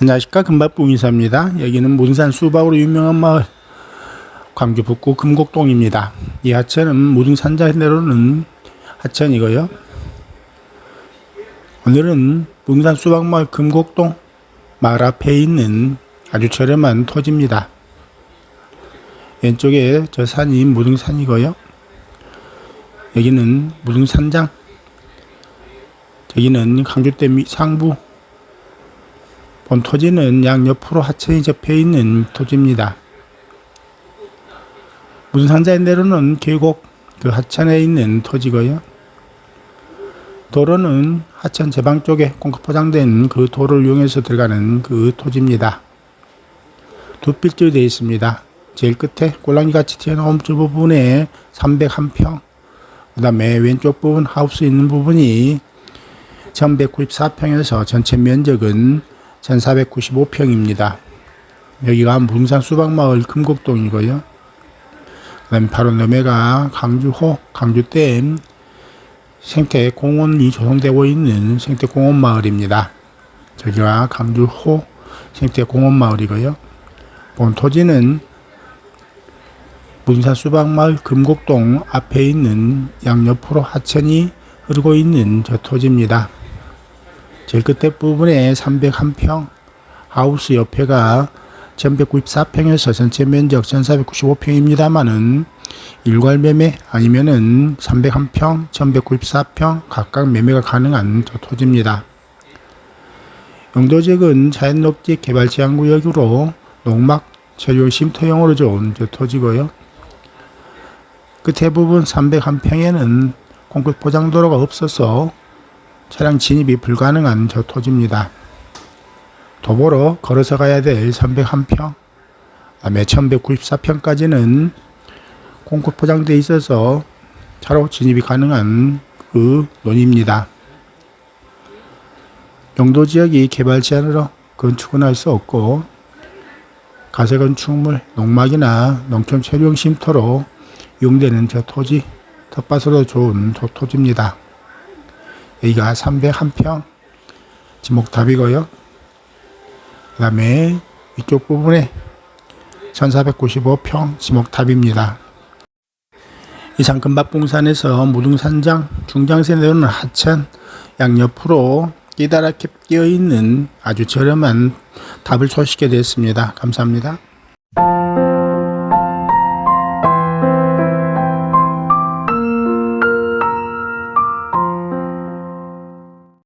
안녕하십니까 금박봉 인사입니다. 여기는 문산 수박으로 유명한 마을 광주 북구 금곡동입니다. 이 하천은 무등산자 내로는 하천이고요. 오늘은 문산 수박마을 금곡동 마을 앞에 있는 아주 저렴한 토지입니다. 왼쪽에 저 산이 무등산이고요. 여기는 무등산장 저기는 강주댐 미- 상부 본 토지는 양 옆으로 하천이 접해 있는 토지입니다. 문산자의 내로는 계곡 그 하천에 있는 토지고요. 도로는 하천 제방 쪽에 콘크리트 포장된 그 도를 이용해서 들어가는 그 토지입니다. 두 필지로 되어 있습니다. 제일 끝에 꼴랑이 같이 튀어나온 저 부분에 301평, 그 다음에 왼쪽 부분 하우스 있는 부분이 1194평에서 전체 면적은 1495평입니다. 여기가 문산 수박마을 금곡동이고요. 그 다음에 바로 넘해가 강주호, 강주댐 생태공원이 조성되고 있는 생태공원 마을입니다. 저기가 강주호 생태공원 마을이고요. 본 토지는 문산 수박마을 금곡동 앞에 있는 양옆으로 하천이 흐르고 있는 저 토지입니다. 제일 끝에 부분에 301평, 하우스 옆에가 1194평에 서 전체 면적 1495평입니다만은 일괄 매매 아니면은 301평, 1194평 각각 매매가 가능한 저 토지입니다. 용도지역은 자연녹지 개발 제한구역으로 농막 체류 쉼터용으로 좋은 저 토지고요. 끝에 부분 301평에는 콘크리트 포장도로가 없어서 차량 진입이 불가능한 저 토지입니다. 도보로 걸어서 가야 될 301평, 그다음에 1194평까지는 콩쿠 포장되어 있어서 차로 진입이 가능한 그 논입니다. 용도 지역이 개발 제한으로 건축은 할 수 없고 가세 건축물, 농막이나 농촌 체류용 쉼터로 이용되는 저 토지, 텃밭으로 좋은 저 토지입니다. 여기가 301평 지목탑이고요. 그 다음에 위쪽 부분에 1495평 지목탑입니다. 이상 금박봉산에서 무등산장 중장세 내려오는 하천 양옆으로 끼다랗게 끼어 있는 아주 저렴한 탑을 소식게 됐습니다. 감사합니다.